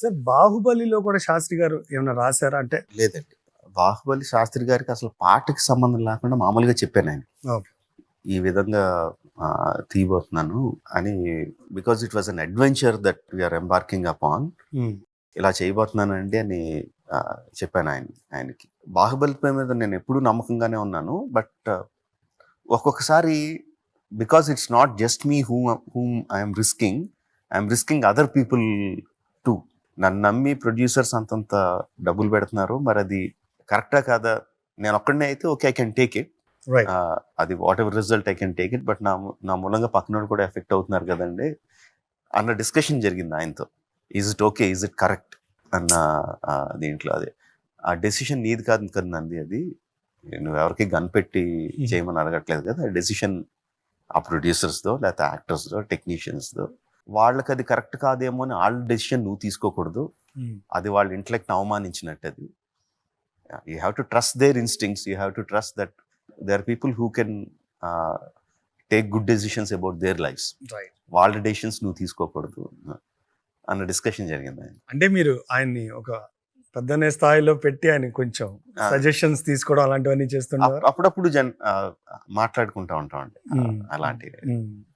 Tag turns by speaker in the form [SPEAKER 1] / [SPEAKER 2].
[SPEAKER 1] Sir బాహుబలిలో కూడా శాస్త్రి గారు ఏమైనా రాశారా? అంటే
[SPEAKER 2] లేదండి. బాహుబలి శాస్త్రి గారికి అసలు పాటకి సంబంధం లేకుండా మామూలుగా చెప్పాను ఆయన. ఈ విధంగా తీయబోతున్నాను అని because it was an adventure that we're embarking upon ఇలా చేయబోతున్నానండి అని ఆ, చెప్పాను ఆయన ఆయనకి. బాహుబలి పై మీద నేను ఎప్పుడూ నమ్మకంగానే ఉన్నాను బట్ ఒక్కొక్కసారి because it's not just me who whom I'm risking I'm risking other people to నన్ను నమ్మి ప్రొడ్యూసర్స్ అంతంత డబ్బులు పెడుతున్నారు. మరి అది కరెక్టా కాదా? నేను ఒక్కడనే అయితే okay I can take it. అది whatever result I can take it. But నా నా మూలంగా పక్కనోడు కూడా ఎఫెక్ట్ అవుతున్నారు కదండి. అన్న డిస్కషన్ జరిగింది ఆయనతో. Is it okay is it correct అన్న దీంట్లో అది. ఆ డెసిషన్ నీది కాదు కదండి అది నువ్వు ఎవరికి గన్ పెట్టి చేయమని అడగట్లేదు కదా. ఆ డెసిషన్ ఆ ప్రొడ్యూసర్స్దో లేకపోతే యాక్టర్స్దో టెక్నీషియన్స్దో. వాళ్ళకి అది కరెక్ట్ కాదేమో అని వాళ్ళ డెసిషన్ నువ్వు తీసుకోకూడదు.
[SPEAKER 1] ఉమ్,
[SPEAKER 2] అది వాళ్ళ ఇంటలెక్ట్ అవమానించినట్టు అది you have to trust their instincts you have to trust that they are people who can take good decisions about their lives వాళ్ళ డెసిషన్స్ నువ్వు తీసుకోకూడదు. అన్న డిస్కషన్ జరిగింది ఆయన.
[SPEAKER 1] అంటే మీరు ఆయన్ని ఒక పెద్దనే స్థాయిలో పెట్టి ఆయన కొంచెం. సజెషన్స్ తీసుకోవడం అలాంటివన్నీ చేస్తుంటారు
[SPEAKER 2] అప్- అప్పుడప్పుడు జన్ మాట్లాడుకుంటా ఉంటాం అండి
[SPEAKER 1] Hmm.
[SPEAKER 2] అలాంటివి.
[SPEAKER 1] ఉమ్,